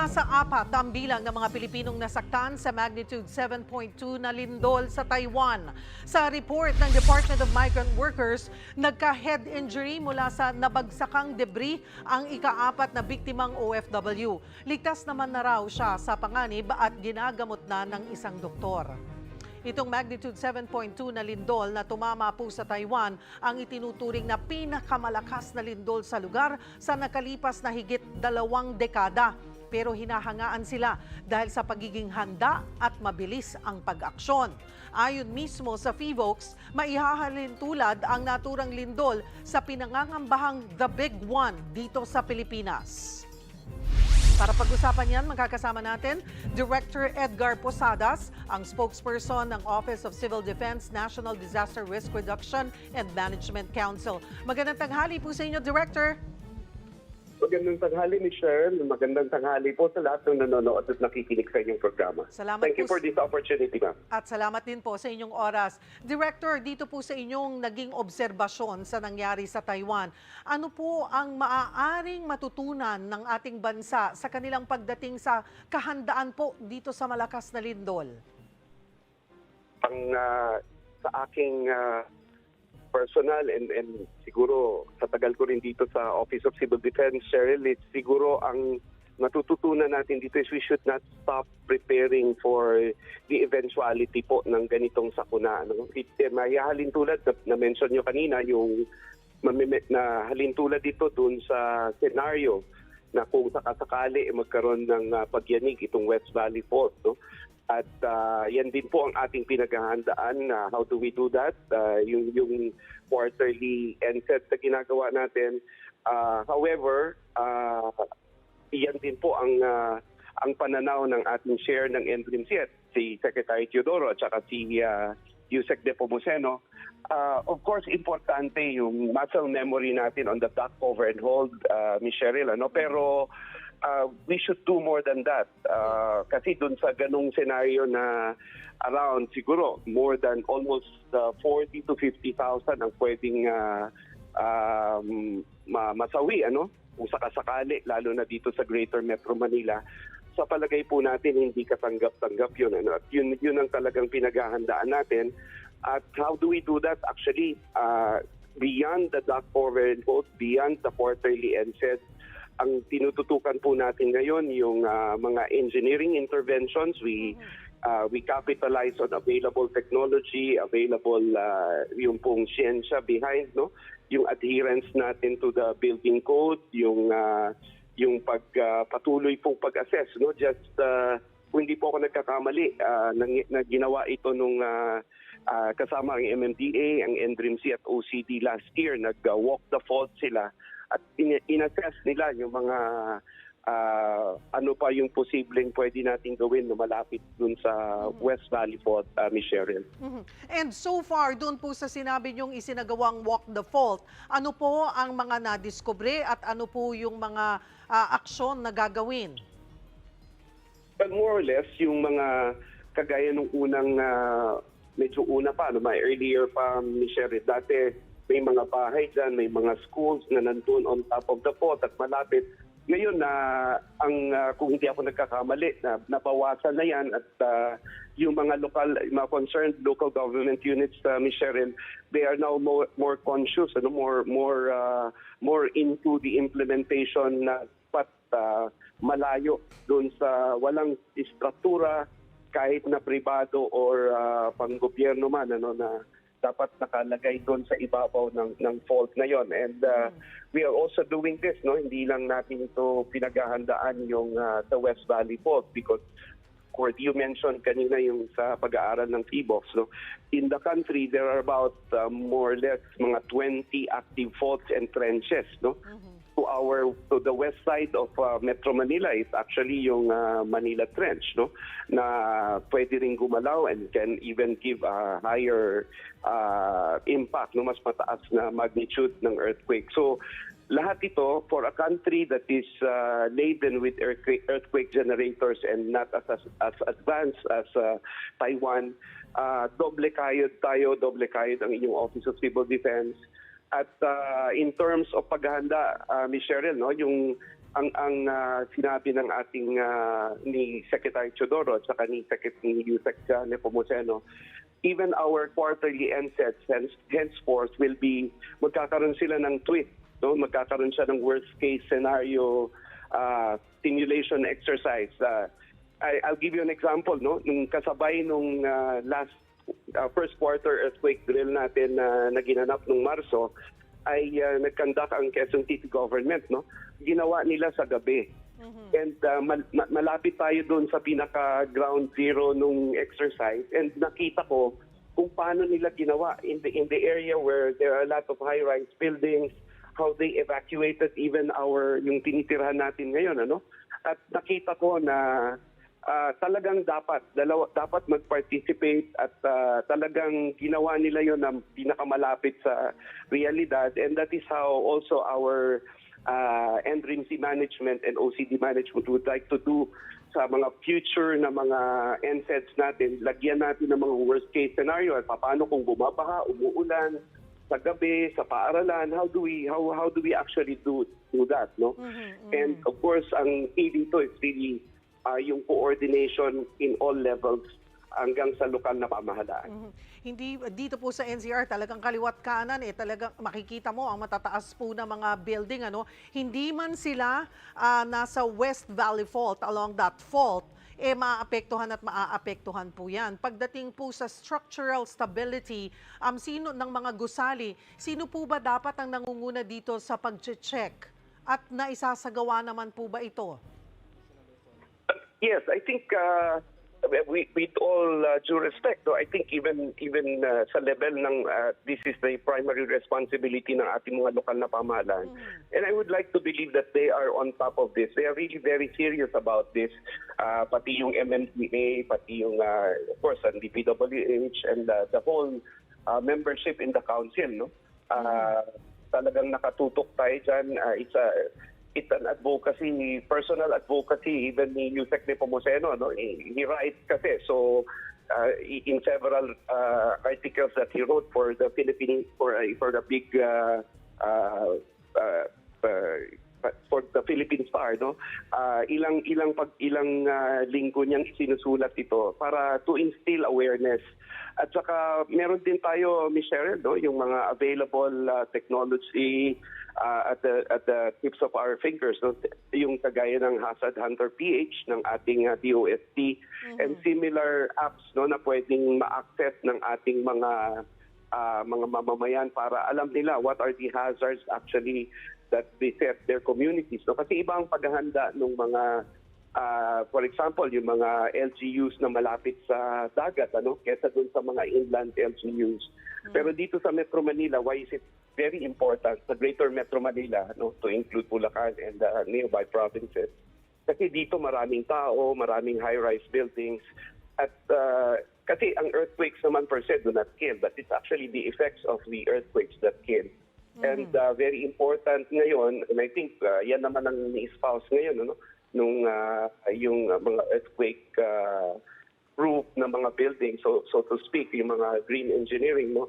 Nasa apat ang bilang ng mga Pilipinong nasaktan sa magnitude 7.2 na lindol sa Taiwan. Sa report ng Department of Migrant Workers, nagka-head injury mula sa nabagsakang debris ang ikaapat na biktimang OFW. Ligtas naman na raw siya sa panganib at ginagamot na ng isang doktor. Itong magnitude 7.2 na lindol na tumama po sa Taiwan ang itinuturing na pinakamalakas na lindol sa lugar sa nakalipas na higit dalawang dekada. Pero hinahangaan sila dahil sa pagiging handa at mabilis ang pag-aksyon. Ayon mismo sa FIVOX, maihahalin tulad ang naturang lindol sa pinangangambahang The Big One dito sa Pilipinas. Para pag-usapan yan, magkakasama natin Director Edgar Posadas, ang spokesperson ng Office of Civil Defense National Disaster Risk Reduction and Management Council. Magandang tanghali po sa inyo, Director. Magandang tanghali, Ms. Sharon. Magandang tanghali po sa lahat ng nanonood at nakikinig sa inyong programa. Salamat Thank you for this opportunity, ma'am. At salamat din po sa inyong oras. Director, dito po sa inyong naging obserbasyon sa nangyari sa Taiwan, ano po ang maaaring matutunan ng ating bansa sa kanilang pagdating sa kahandaan po dito sa malakas na lindol? Ang ah, sa aking ah, personal and, and siguro sa tagal ko rin dito sa Office of Civil Defense, Cheryl, it's siguro ang natututunan natin dito is we should not stop preparing for the eventuality po ng ganitong sakuna. Eh, may halintulad na, na-mention nyo kanina yung na halintulad dito dun sa scenario na kung sakasakali eh, magkaroon ng ah, pagyanig itong West Valley Fault. No? At ah, yan din po ang ating pinaghahandaan. na how do we do that? Ah, yung, yung quarterly NSET na ginagawa natin. Ah, however, ah, yan din po ang ah, ang pananaw ng ating chair ng NDRIMSET, si Secretary Teodoro at saka si uh, Yusek De Pomoceno. Ah, of course, importante yung muscle memory natin on the duck cover and hold, uh, Ms. Cheryl. Ano? Pero uh, we should do more than that. Uh, kasi dun sa ganung scenario na around siguro more than almost uh, 40 to 50,000 ang pwedeng uh, um, ma- masawi ano? Kung sakasakali lalo na dito sa Greater Metro Manila. Sa palagay po natin hindi katanggap-tanggap yun ano? At yun yun ang talagang pinaghahandaan natin. At how do we do that? Actually uh, beyond the dock cover and beyond the quarterly NSED ang tinututukan po natin ngayon yung uh, mga engineering interventions we uh, we capitalize on available technology, available uh, yung pong siyensya behind, no? Yung adherence natin to the building code, yung uh, yung pag uh, pong pag-assess, no? Just uh, hindi po ako nagkakamali, uh, na ginawa ito nung uh, uh, kasama ang MMDA, ang NDRIMC at OCD last year, nag-walk the fault sila at in- in-assess nila yung mga ah, ano pa yung posibleng pwede nating gawin na malapit dun sa West Valley Fault, uh, Ms. Cheryl. Mhm. And so far, doon po sa sinabi niyong isinagawang walk the fault, ano po ang mga nadiskubre at ano po yung mga ah, aksyon na gagawin? But more or less, yung mga kagaya nung unang, ah, medyo una pa, no, may earlier pa, Ms. Cheryl, dati may mga bahay dyan, may mga schools na nandun on top of the fault at malapit. Ngayon na ang ah, kung hindi ako nagkakamali na nabawasan na yan at ah, yung mga local mga concerned local government units uh, Ms. Cheryl, they are now more more conscious ano more more ah, more into the implementation na dapat ah, malayo doon sa walang istruktura kahit na pribado or ah, panggobyerno man ano na dapat nakalagay doon sa ibabaw ng ng fault na yon and uh, we are also doing this no hindi lang natin ito pinaghahandaan yung uh, sa West Valley fault because Court, you mentioned kanina yung sa pag-aaral ng PBOX. No? In the country, there are about uh, more or less mga 20 active faults and trenches. No? To our to the west side of uh, Metro Manila is actually yung uh, Manila Trench, no? Na pwede ring gumalaw and can even give a higher uh, impact, no? Mas mataas na magnitude ng earthquake. So lahat ito for a country that is uh, laden with earthquake, earthquake generators and not as, as, as advanced as uh, Taiwan, uh, doble kayod tayo, doble kayod ang inyong Office of Civil Defense. At uh, in terms of paghahanda, uh, Ms. Cheryl, no, yung ang ang ah, sinabi ng ating ah, ni Secretary Chodoro at saka ni Secretary Yusek uh, Nepomuceno, even our quarterly NSETs hence, henceforth will be magkakaroon sila ng tweet, no? Magkakaroon siya ng worst case scenario ah, simulation exercise. Ah, I, I'll give you an example, no? Nung kasabay nung ah, last ah, first quarter earthquake drill natin na naginanap nung Marso, ay uh, nag-conduct ang Quezon City government, no? Ginawa nila sa gabi. And uh, mal- ma- malapit tayo doon sa pinaka ground zero nung exercise and nakita ko kung paano nila ginawa in the in the area where there are a lot of high-rise buildings, how they evacuated even our yung tinitirhan natin ngayon, ano? At nakita ko na ah, talagang dapat dalawa dapat mag-participate at ah, talagang ginawa nila yon na pinakamalapit sa realidad. And that is how also our uh, NRIMC management and OCD management would like to do sa mga future na mga NSEDs natin, lagyan natin ng mga worst case scenario at paano kung bumabaha, umuulan, sa gabi, sa paaralan, how do we how how do we actually do do that, no? And of course, ang key dito is really uh, yung coordination in all levels hanggang sa lokal na pamahalaan. Mhm. Hindi dito po sa NCR talagang kaliwat kanan eh talagang makikita mo ang matataas po na mga building ano hindi man sila ah, nasa West Valley Fault along that fault eh maapektuhan at maaapektuhan po yan. Pagdating po sa structural stability, um, sino ng mga gusali, sino po ba dapat ang nangunguna dito sa pag-check? At naisasagawa naman po ba ito? Yes, I think uh, we, with all uh, due respect, though, I think even even uh, sa level ng uh, this is the primary responsibility ng ating mga lokal na pamahalaan. And I would like to believe that they are on top of this. They are really very serious about this. Uh, pati yung MMDA, pati yung, uh, of course, ang DPWH and uh, the whole uh, membership in the council, no? Uh, talagang nakatutok tayo dyan. Uh, it's a it's an advocacy, personal advocacy, even ni Yusek Nepomuceno, no? He, he writes kasi, so uh, in several uh, articles that he wrote for the Philippine, for, uh, for the big, uh, uh, uh, for the Philippine Star, no? Uh, ilang ilang pag ilang uh, linggo niyang isinusulat ito para to instill awareness. At saka meron din tayo, Ms. Cheryl, no, yung mga available uh, technology uh, at the at the tips of our fingers, no, yung kagaya ng Hazard Hunter PH ng ating uh, DOST and similar apps no na pwedeng ma-access ng ating mga uh, mga mamamayan para alam nila what are the hazards actually that beset their communities. No? Kasi iba ang paghahanda ng mga, ah, for example, yung mga LGUs na malapit sa dagat, ano, kesa dun sa mga inland LGUs. Pero dito sa Metro Manila, why is it very important sa Greater Metro Manila, no, to include Bulacan and uh, nearby provinces? Kasi dito maraming tao, maraming high-rise buildings, at uh, kasi ang earthquakes naman per se do not kill, but it's actually the effects of the earthquakes that kill. And uh, very important ngayon, and I think uh, yan naman ang ni-espouse ngayon, ano, nung uh, yung uh, mga earthquake uh, proof na mga building, so so to speak, yung mga green engineering, no?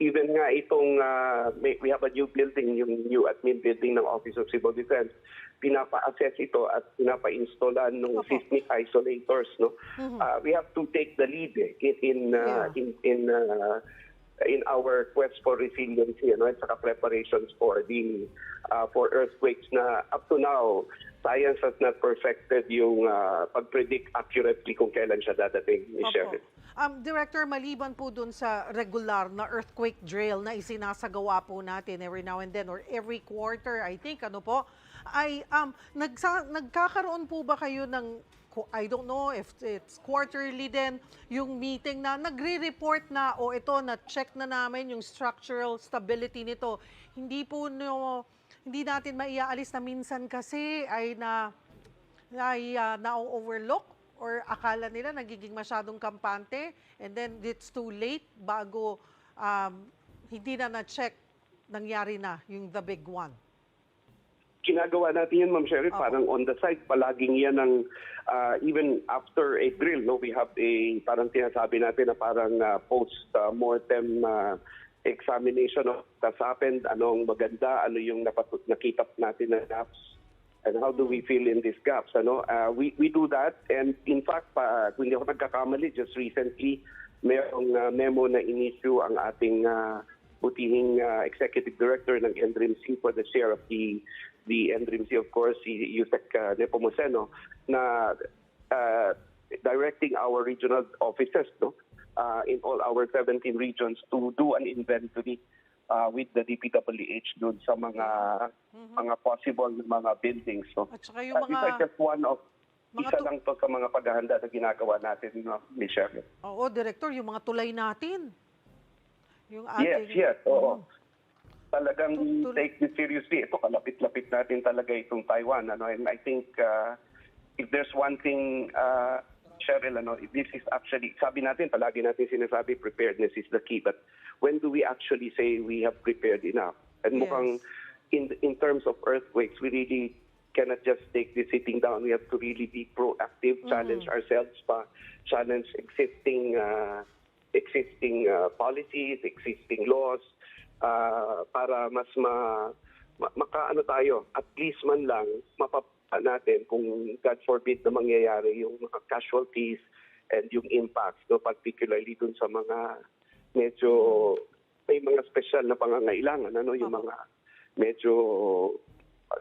Even nga itong, uh, may, we have a new building, yung new admin building ng Office of Civil Defense, pinapa-assess ito at pinapa-installan ng Opo. seismic isolators, no? Uh, we have to take the lead eh, in in uh, Yeah. in, in uh, in our quest for resiliency ano, at saka preparations for the uh, for earthquakes na up to now science has not perfected yung uh, pag-predict accurately kung kailan siya dadating. Sheriff. Um, Director, maliban po dun sa regular na earthquake drill na isinasagawa po natin every now and then or every quarter, I think, ano po, ay um, nagsa- nagkakaroon po ba kayo ng, I don't know if it's quarterly din, yung meeting na nagre-report na, o ito, na-check na namin yung structural stability nito. Hindi po no, hindi natin maiaalis na minsan kasi ay na ay uh, na-overlook or akala nila nagiging masyadong kampante and then it's too late bago um, hindi na na-check nangyari na yung the big one. Ginagawa natin yun, Ma'am Sheriff, Opo. parang on the site, palaging yan ng, uh, even after a drill, no, we have a, parang sinasabi natin na parang uh, post-mortem uh, examination of what has happened, anong maganda, ano yung napatut nakita natin na gaps, And how do we fill in these gaps? Ano? Uh, we, we do that. And in fact, pa, kung hindi ako nagkakamali, just recently, mayroong uh, memo na in-issue ang ating uh, butihing uh, executive director ng NDRIMC for the share of the the NDRIMC, of course, si Yusek uh, Nepomuceno, na uh, directing our regional offices no, uh, in all our 17 regions to do an inventory uh, with the DPWH doon sa mga mga possible mga buildings. No. At saka yung Uh, mga... just one of mga isa lang to sa mga paghahanda na ginagawa natin, no, Michelle. Oo, Director, yung mga tulay natin. Yung Yes, ating... yes, oo. Mhm. Talagang tul- take this seriously. Ito, kalapit-lapit natin talaga itong Taiwan. Ano? And I think uh, if there's one thing, uh, Cheryl, ano, this is actually, sabi natin, palagi natin sinasabi, preparedness is the key. But when do we actually say we have prepared enough? And Yes. mukhang in, in terms of earthquakes, we really cannot just take this sitting down. We have to really be proactive, challenge ourselves pa, challenge existing uh, existing uh, policies, existing laws, uh, para mas ma, ma makaano tayo, at least man lang mapapa natin kung God forbid na mangyayari yung mga casualties and yung impacts, no, particularly dun sa mga medyo may mga special na pangangailangan, ano, yung mga medyo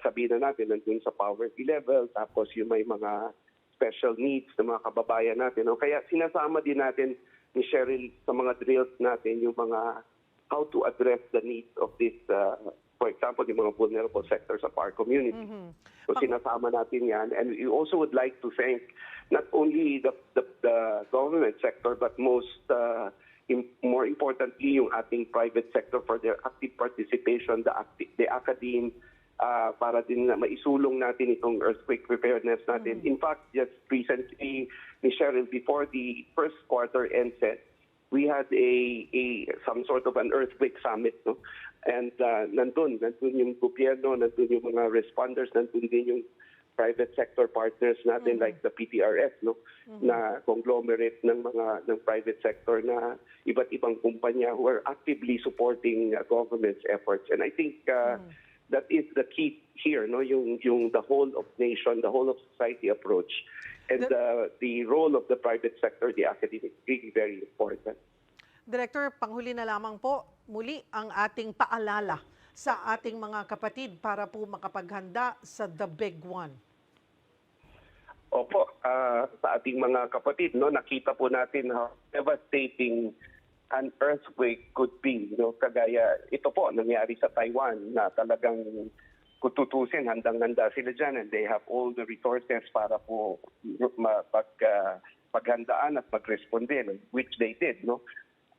sabihin na natin nandun sa poverty level, tapos yung may mga special needs ng mga kababayan natin. No? Kaya sinasama din natin ni Cheryl sa mga drills natin yung mga how to address the needs of this, uh, for example, yung mga vulnerable sectors of our community. Mhm. So sinasama natin yan. And we also would like to thank not only the, the, the government sector, but most, uh, im- more importantly, yung ating private sector for their active participation, the, acti- the academe, uh, para din na maisulong natin itong earthquake preparedness natin. In fact, just recently, ni Cheryl, before the first quarter ended, we had a, a some sort of an earthquake summit, no? And uh, nandun, nandun yung gobyerno, nandun yung mga responders, nandun din yung private sector partners natin like the PTRS, no? Na conglomerate ng mga ng private sector na iba't ibang kumpanya who are actively supporting uh, government's efforts. And I think uh, that is the key here, no? Yung yung the whole of nation, the whole of society approach. And uh, the role of the private sector, the academic, really very important. Director, panghuli na lamang po, muli ang ating paalala sa ating mga kapatid para po makapaghanda sa The Big One. Opo, ah, sa ating mga kapatid, no, nakita po natin how devastating an earthquake could be. No? Kagaya, ito po, nangyari sa Taiwan na talagang kung tutusin, handang-handa sila dyan and they have all the resources para po mapag, ah, paghandaan at magresponde, no? which they did. No?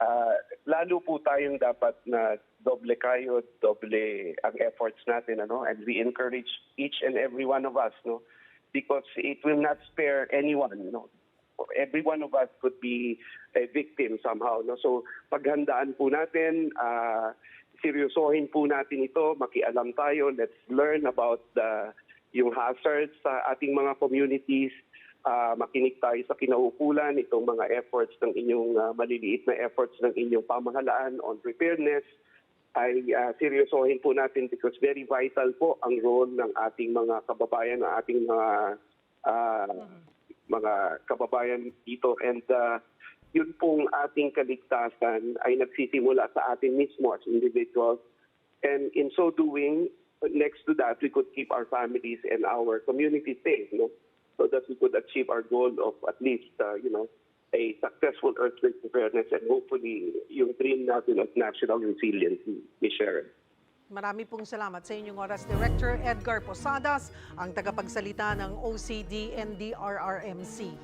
Ah, lalo po tayong dapat na doble kayo, doble ang efforts natin, ano? and we encourage each and every one of us, no? because it will not spare anyone. Know, every one of us could be a victim somehow. No, so paghandaan po natin, uh, seryosohin po natin ito, makialam tayo. Let's learn about the yung hazards sa ating mga communities. Uh, makinig tayo sa kinaukulan itong mga efforts ng inyong uh, maliliit na efforts ng inyong pamahalaan on preparedness ay uh, seryosohin po natin because very vital po ang role ng ating mga kababayan, ng ating mga ah, mga kababayan dito and uh, yun pong ating kaligtasan ay nagsisimula sa atin mismo as individuals and in so doing next to that we could keep our families and our community safe no so that we could achieve our goal of at least uh, you know a successful earthquake preparedness and hopefully yung dream natin of national resiliency, Ms. Sharon. Marami pong salamat sa inyong oras, Director Edgar Posadas, ang tagapagsalita ng OCD and DRRMC.